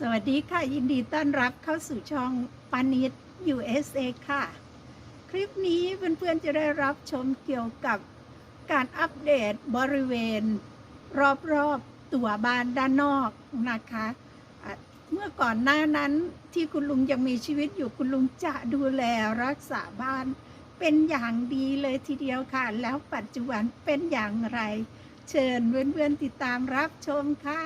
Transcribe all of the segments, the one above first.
สวัสดีค่ะ ยินดีต้อนรับเข้าสู่ช่องปานิด USA ค่ะ คลิปนี้เพื่อนๆจะได้รับชมเกี่ยวกับการอัปเดตบริเวณ รอบๆตัวบ้านด้านนอกนะคะะเมื่อก่อนหน้านั้นที่คุณลุงยังมีชีวิตอยู่คุณลุงจะดูแลรักษาบ้านเป็นอย่างดีเลยทีเดียวค่ะ แล้วปัจจุบันเป็นอย่างไร เชิญเพื่อนๆติดตามรับชมค่ะ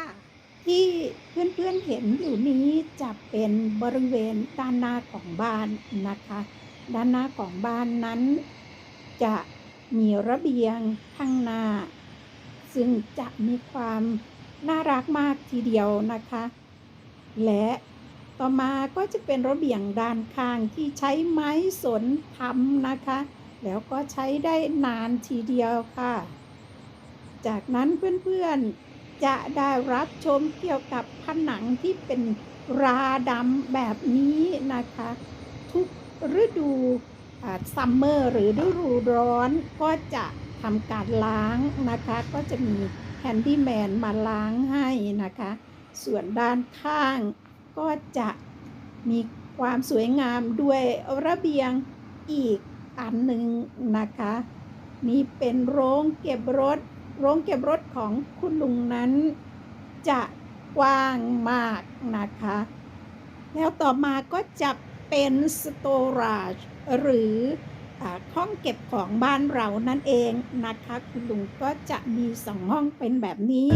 ที่เพื่อนๆเห็นอยู่นี้จะเป็นบริเวณด้านหน้าของบ้านนะคะ ด้านหน้าของบ้านนั้น จะมีระเบียงข้างหน้า ซึ่งจะมีความน่ารักมากทีเดียวนะคะ และต่อมาก็จะเป็นระเบียงด้านข้างที่ใช้ไม้สนทำนะคะ แล้วก็ใช้ได้นานทีเดียวค่ะ จากนั้นเพื่อนๆ จะได้รับชมเกี่ยวกับผนังที่เป็นราดำแบบนี้นะคะ ทุกฤดูซัมเมอร์หรือฤดูร้อนก็จะทำการล้างนะคะ ก็จะมีแฮนดี้แมนมาล้างให้นะคะ ส่วนด้านข้างก็จะมีความสวยงามด้วยระเบียงอีกอันหนึ่งนะคะ นี่เป็นโรงเก็บรถ โรงเก็บรถของคุณลุงนั้น จะกว้างมากนะคะ แล้วต่อมาก็จะเป็นสโตร a g e หรืออห้องเก็บของบ้านเรานั่นเองนะคะ คุณลุงก็จะมีสองห้องเป็นแบบนี้